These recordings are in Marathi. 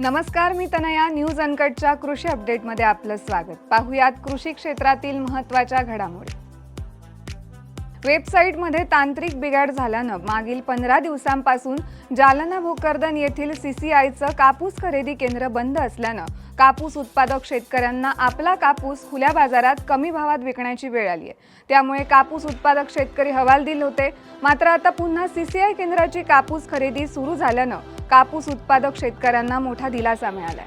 नमस्कार मी तनया. न्यूज अनकटच्या कृषी अपडेटमध्ये आपलं स्वागत. पाहुयात कृषी क्षेत्रातील महत्त्वाच्या घडामोडी. वेबसाईटमध्ये तांत्रिक बिघाड झाल्यानं मागील पंधरा दिवसांपासून जालना भोकरदन येथील सीसीआयचं कापूस खरेदी केंद्र बंद असल्यानं कापूस उत्पादक शेतकऱ्यांना आपला कापूस खुल्या बाजारात कमी भावात विकण्याची वेळ आली आहे त्यामुळे कापूस उत्पादक शेतकरी हवालदिल होते. मात्र आता पुन्हा सीसीआय केंद्राची कापूस खरेदी सुरू झाल्यानं कापूस उत्पादक शेतकऱ्यांना मोठा दिलासा मिळालाय.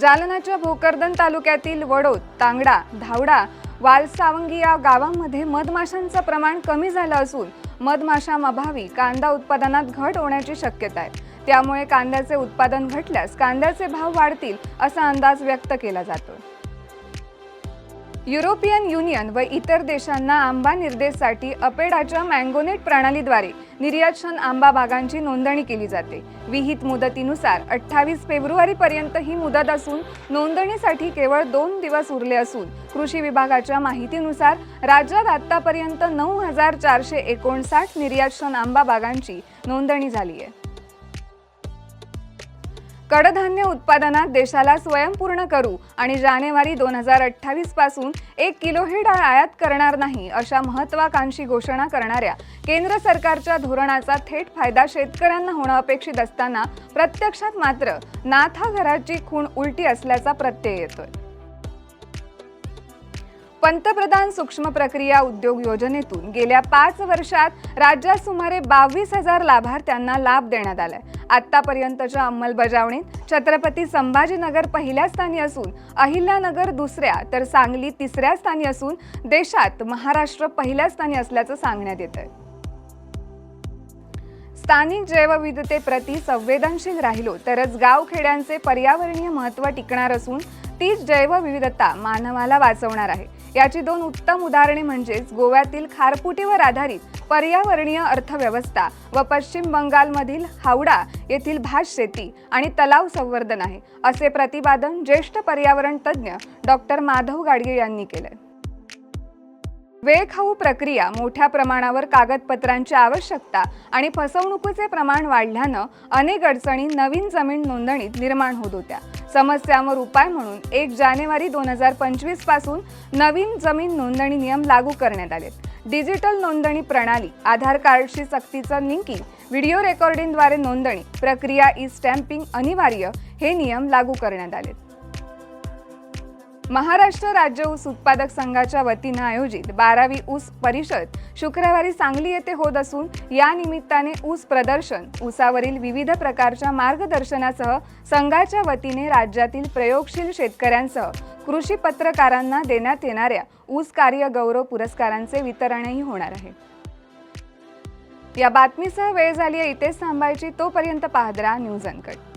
जालनाच्या भोकरदन तालुक्यातील वडोद तांगडा धावडा वालसावंगी या गावांमध्ये मधमाशांचं प्रमाण कमी झालं असून मधमाशांअभावी कांदा उत्पादनात घट होण्याची शक्यता आहे. त्यामुळे कांद्याचे उत्पादन घटल्यास कांद्याचे भाव वाढतील असा अंदाज व्यक्त केला जातो. युरोपियन युनियन व इतर देशांना आंबा निर्देशासाठी अपेडाच्या मँगोनेट प्रणालीद्वारे निर्यातक्षम आंबा बागांची नोंदणी केली जाते. विहित मुदतीनुसार अठ्ठावीस फेब्रुवारीपर्यंत ही मुदत असून नोंदणीसाठी केवळ दोन दिवस उरले असून कृषी विभागाच्या माहितीनुसार राज्यात आतापर्यंत नऊ हजार चारशे एकोणसाठ निर्यातक्षम आंबा बागांची नोंदणी झाली आहे. कडधान्य उत्पादनात देशाला स्वयंपूर्ण करू आणि जानेवारी दोन हजार अठ्ठावीसपासून एक किलोही डाळ आयात करणार नाही अशा महत्वाकांक्षी घोषणा करणाऱ्या केंद्र सरकारच्या धोरणाचा थेट फायदा शेतकऱ्यांना होणं अपेक्षित असताना प्रत्यक्षात मात्र नाथा घराची खूण उलटी असल्याचा प्रत्यय येतोय. पंतप्रधान सूक्ष्म प्रक्रिया उद्योग योजनेतून गेल्या पाच वर्षात राज्यात सुमारे बावीस हजार लाभार्थ्यांना लाभ देण्यात आलाय. आतापर्यंतच्या अंमलबजावणीत छत्रपती संभाजीनगर पहिल्या स्थानी असून अहिल्यानगर दुसऱ्या तर सांगली तिसऱ्या स्थानी असून देशात महाराष्ट्र पहिल्या स्थानी असल्याचं सांगण्यात येत आहे स्थानिक जैवविविधतेप्रती संवेदनशील राहिलो तरच गावखेड्यांचे पर्यावरणीय महत्त्व टिकणार असून तीच जैवविविधता मानवाला वाचवणार आहे. याची दोन उत्तम उदाहरणे म्हणजेच गोव्यातील खारपुटीवर आधारित पर्यावरणीय अर्थव्यवस्था व पश्चिम बंगालमधील हावडा येथील भात शेती आणि तलाव संवर्धन आहे असे प्रतिपादन ज्येष्ठ पर्यावरण तज्ज्ञ डॉक्टर माधव गाडगे यांनी केलं वेळखाऊ प्रक्रिया मोठ्या प्रमाणावर कागदपत्रांची आवश्यकता आणि फसवणुकीचे प्रमाण वाढल्यानं अनेक अडचणी नवीन जमीन नोंदणीत निर्माण होत होत्या. समस्यांवर उपाय म्हणून एक जानेवारी दोन हजार पंचवीसपासून नवीन जमीन नोंदणी नियम लागू करण्यात आलेत. डिजिटल नोंदणी प्रणाली आधार कार्डशी सक्तीचं लिंकिंग व्हिडिओ रेकॉर्डिंगद्वारे नोंदणी प्रक्रिया ई स्टॅम्पिंग अनिवार्य हे नियम लागू करण्यात आलेत. महाराष्ट्र राज्य ऊस उत्पादक संघाच्या वतीनं आयोजित बारावी ऊस परिषद शुक्रवारी सांगली येथे होत असून या निमित्ताने ऊस प्रदर्शन ऊसावरील विविध प्रकारच्या मार्गदर्शनासह संघाच्या वतीने राज्यातील प्रयोगशील शेतकऱ्यांसह कृषी पत्रकारांना देण्यात येणाऱ्या ऊस कार्य गौरव पुरस्कारांचे वितरणही होणार आहे. या बातमीसह वेळ झाली आहे इथेच थांबायची. तोपर्यंत पाहदरा न्यूज अनकट.